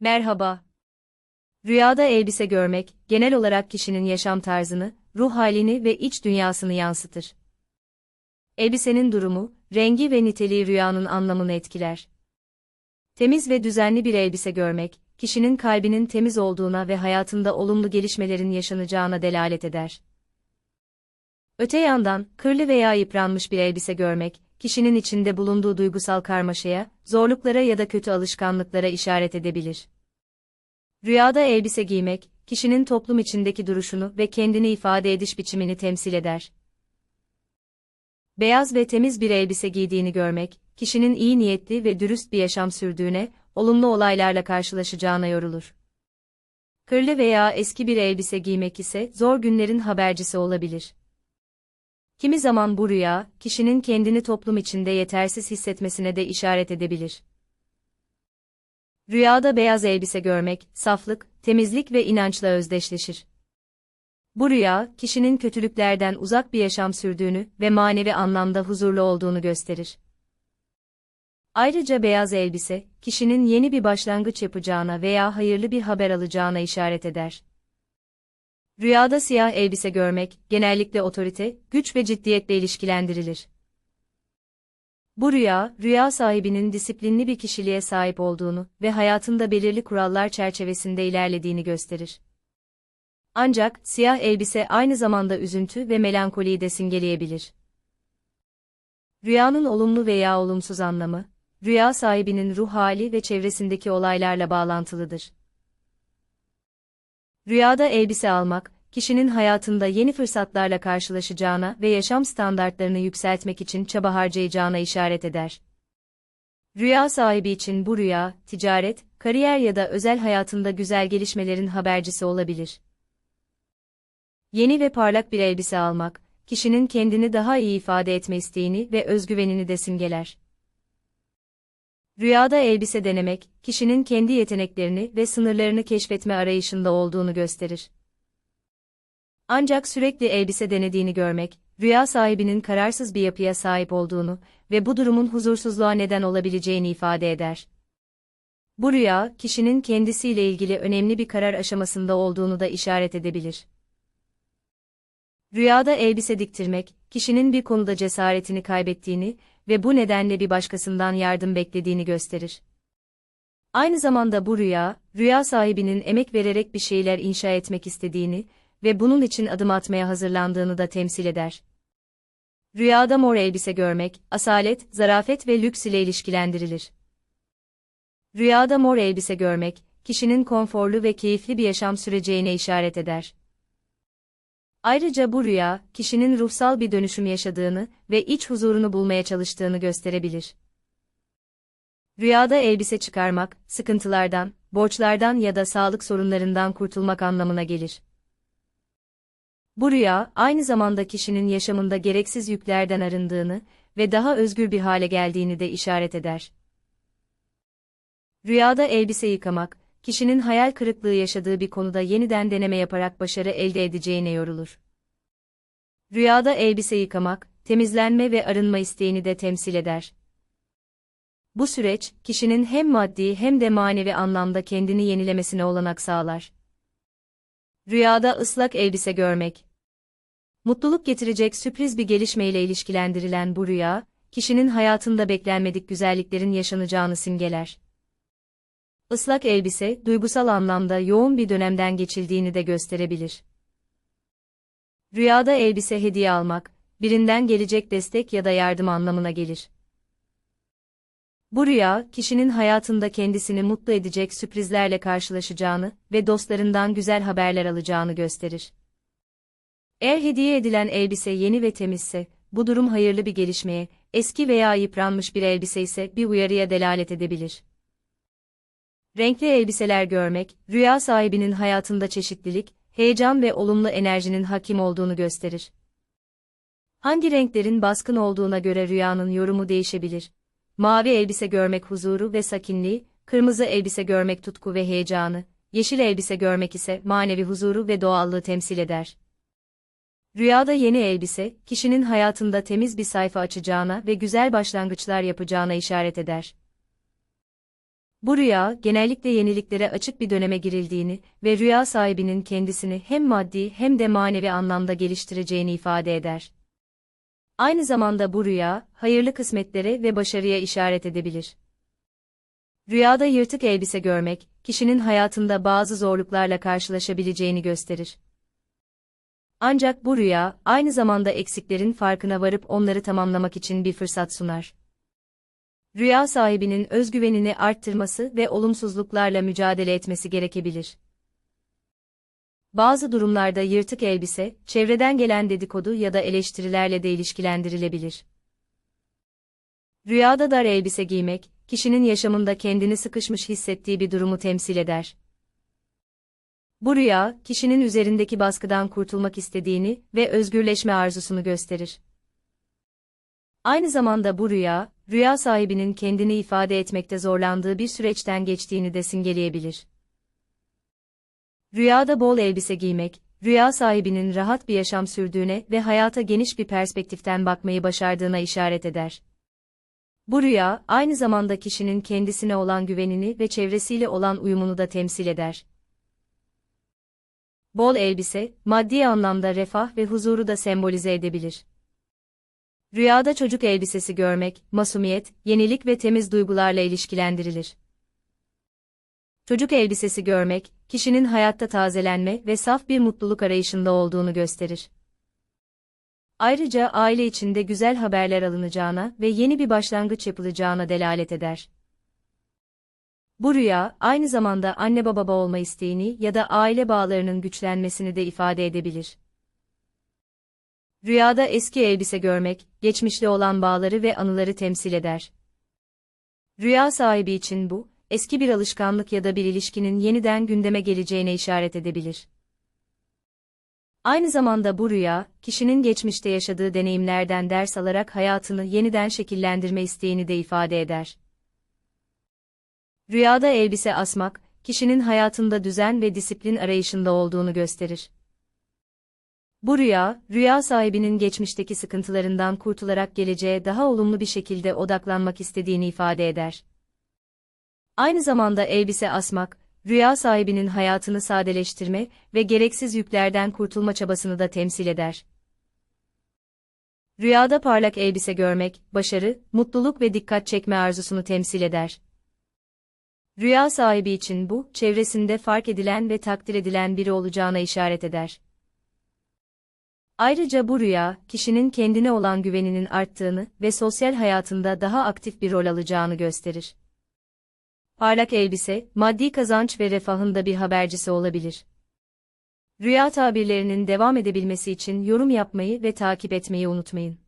Merhaba. Rüyada elbise görmek, genel olarak kişinin yaşam tarzını, ruh halini ve iç dünyasını yansıtır. Elbisenin durumu, rengi ve niteliği rüyanın anlamını etkiler. Temiz ve düzenli bir elbise görmek, kişinin kalbinin temiz olduğuna ve hayatında olumlu gelişmelerin yaşanacağına delalet eder. Öte yandan, kırlı veya yıpranmış bir elbise görmek, kişinin içinde bulunduğu duygusal karmaşaya, zorluklara ya da kötü alışkanlıklara işaret edebilir. Rüyada elbise giymek, kişinin toplum içindeki duruşunu ve kendini ifade ediş biçimini temsil eder. Beyaz ve temiz bir elbise giydiğini görmek, kişinin iyi niyetli ve dürüst bir yaşam sürdüğüne, olumlu olaylarla karşılaşacağına yorulur. Kırlı veya eski bir elbise giymek ise zor günlerin habercisi olabilir. Kimi zaman bu rüya, kişinin kendini toplum içinde yetersiz hissetmesine de işaret edebilir. Rüyada beyaz elbise görmek, saflık, temizlik ve inançla özdeşleşir. Bu rüya, kişinin kötülüklerden uzak bir yaşam sürdüğünü ve manevi anlamda huzurlu olduğunu gösterir. Ayrıca beyaz elbise, kişinin yeni bir başlangıç yapacağına veya hayırlı bir haber alacağına işaret eder. Rüyada siyah elbise görmek, genellikle otorite, güç ve ciddiyetle ilişkilendirilir. Bu rüya, rüya sahibinin disiplinli bir kişiliğe sahip olduğunu ve hayatında belirli kurallar çerçevesinde ilerlediğini gösterir. Ancak, siyah elbise aynı zamanda üzüntü ve melankoliyi de simgeleyebilir. Rüyanın olumlu veya olumsuz anlamı, rüya sahibinin ruh hali ve çevresindeki olaylarla bağlantılıdır. Rüyada elbise almak, kişinin hayatında yeni fırsatlarla karşılaşacağına ve yaşam standartlarını yükseltmek için çaba harcayacağına işaret eder. Rüya sahibi için bu rüya, ticaret, kariyer ya da özel hayatında güzel gelişmelerin habercisi olabilir. Yeni ve parlak bir elbise almak, kişinin kendini daha iyi ifade etme isteğini ve özgüvenini de simgeler. Rüyada elbise denemek, kişinin kendi yeteneklerini ve sınırlarını keşfetme arayışında olduğunu gösterir. Ancak sürekli elbise denediğini görmek, rüya sahibinin kararsız bir yapıya sahip olduğunu ve bu durumun huzursuzluğa neden olabileceğini ifade eder. Bu rüya, kişinin kendisiyle ilgili önemli bir karar aşamasında olduğunu da işaret edebilir. Rüyada elbise diktirmek, kişinin bir konuda cesaretini kaybettiğini ve bu nedenle bir başkasından yardım beklediğini gösterir. Aynı zamanda bu rüya, rüya sahibinin emek vererek bir şeyler inşa etmek istediğini ve bunun için adım atmaya hazırlandığını da temsil eder. Rüyada mor elbise görmek, asalet, zarafet ve lüks ile ilişkilendirilir. Rüyada mor elbise görmek, kişinin konforlu ve keyifli bir yaşam süreceğine işaret eder. Ayrıca bu rüya, kişinin ruhsal bir dönüşüm yaşadığını ve iç huzurunu bulmaya çalıştığını gösterebilir. Rüyada elbise çıkarmak, sıkıntılardan, borçlardan ya da sağlık sorunlarından kurtulmak anlamına gelir. Bu rüya, aynı zamanda kişinin yaşamında gereksiz yüklerden arındığını ve daha özgür bir hale geldiğini de işaret eder. Rüyada elbise yıkamak, kişinin hayal kırıklığı yaşadığı bir konuda yeniden deneme yaparak başarı elde edeceğine yorulur. Rüyada elbise yıkamak, temizlenme ve arınma isteğini de temsil eder. Bu süreç, kişinin hem maddi hem de manevi anlamda kendini yenilemesine olanak sağlar. Rüyada ıslak elbise görmek. Mutluluk getirecek sürpriz bir gelişmeyle ilişkilendirilen bu rüya, kişinin hayatında beklenmedik güzelliklerin yaşanacağını simgeler. Islak elbise, duygusal anlamda yoğun bir dönemden geçildiğini de gösterebilir. Rüyada elbise hediye almak, birinden gelecek destek ya da yardım anlamına gelir. Bu rüya, kişinin hayatında kendisini mutlu edecek sürprizlerle karşılaşacağını ve dostlarından güzel haberler alacağını gösterir. Eğer hediye edilen elbise yeni ve temizse, bu durum hayırlı bir gelişmeye, eski veya yıpranmış bir elbise ise bir uyarıya delalet edebilir. Renkli elbiseler görmek, rüya sahibinin hayatında çeşitlilik, heyecan ve olumlu enerjinin hakim olduğunu gösterir. Hangi renklerin baskın olduğuna göre rüyanın yorumu değişebilir. Mavi elbise görmek huzuru ve sakinliği, kırmızı elbise görmek tutku ve heyecanı, yeşil elbise görmek ise manevi huzuru ve doğallığı temsil eder. Rüyada yeni elbise, kişinin hayatında temiz bir sayfa açacağına ve güzel başlangıçlar yapacağına işaret eder. Bu rüya, genellikle yeniliklere açık bir döneme girildiğini ve rüya sahibinin kendisini hem maddi hem de manevi anlamda geliştireceğini ifade eder. Aynı zamanda bu rüya, hayırlı kısmetlere ve başarıya işaret edebilir. Rüyada yırtık elbise görmek, kişinin hayatında bazı zorluklarla karşılaşabileceğini gösterir. Ancak bu rüya, aynı zamanda eksiklerin farkına varıp onları tamamlamak için bir fırsat sunar. Rüya sahibinin özgüvenini arttırması ve olumsuzluklarla mücadele etmesi gerekebilir. Bazı durumlarda yırtık elbise, çevreden gelen dedikodu ya da eleştirilerle de ilişkilendirilebilir. Rüyada dar elbise giymek, kişinin yaşamında kendini sıkışmış hissettiği bir durumu temsil eder. Bu rüya, kişinin üzerindeki baskıdan kurtulmak istediğini ve özgürleşme arzusunu gösterir. Aynı zamanda bu rüya, rüya sahibinin kendini ifade etmekte zorlandığı bir süreçten geçtiğini de simgeleyebilir. Rüyada bol elbise giymek, rüya sahibinin rahat bir yaşam sürdüğüne ve hayata geniş bir perspektiften bakmayı başardığına işaret eder. Bu rüya, aynı zamanda kişinin kendisine olan güvenini ve çevresiyle olan uyumunu da temsil eder. Bol elbise, maddi anlamda refah ve huzuru da sembolize edebilir. Rüyada çocuk elbisesi görmek, masumiyet, yenilik ve temiz duygularla ilişkilendirilir. Çocuk elbisesi görmek, kişinin hayatta tazelenme ve saf bir mutluluk arayışında olduğunu gösterir. Ayrıca aile içinde güzel haberler alınacağına ve yeni bir başlangıç yapılacağına delalet eder. Bu rüya, aynı zamanda anne baba olma isteğini ya da aile bağlarının güçlenmesini de ifade edebilir. Rüyada eski elbise görmek, geçmişte olan bağları ve anıları temsil eder. Rüya sahibi için bu, eski bir alışkanlık ya da bir ilişkinin yeniden gündeme geleceğine işaret edebilir. Aynı zamanda bu rüya, kişinin geçmişte yaşadığı deneyimlerden ders alarak hayatını yeniden şekillendirme isteğini de ifade eder. Rüyada elbise asmak, kişinin hayatında düzen ve disiplin arayışında olduğunu gösterir. Bu rüya, rüya sahibinin geçmişteki sıkıntılarından kurtularak geleceğe daha olumlu bir şekilde odaklanmak istediğini ifade eder. Aynı zamanda elbise asmak, rüya sahibinin hayatını sadeleştirme ve gereksiz yüklerden kurtulma çabasını da temsil eder. Rüyada parlak elbise görmek, başarı, mutluluk ve dikkat çekme arzusunu temsil eder. Rüya sahibi için bu, çevresinde fark edilen ve takdir edilen biri olacağına işaret eder. Ayrıca bu rüya, kişinin kendine olan güveninin arttığını ve sosyal hayatında daha aktif bir rol alacağını gösterir. Parlak elbise, maddi kazanç ve refahın da bir habercisi olabilir. Rüya tabirlerinin devam edebilmesi için yorum yapmayı ve takip etmeyi unutmayın.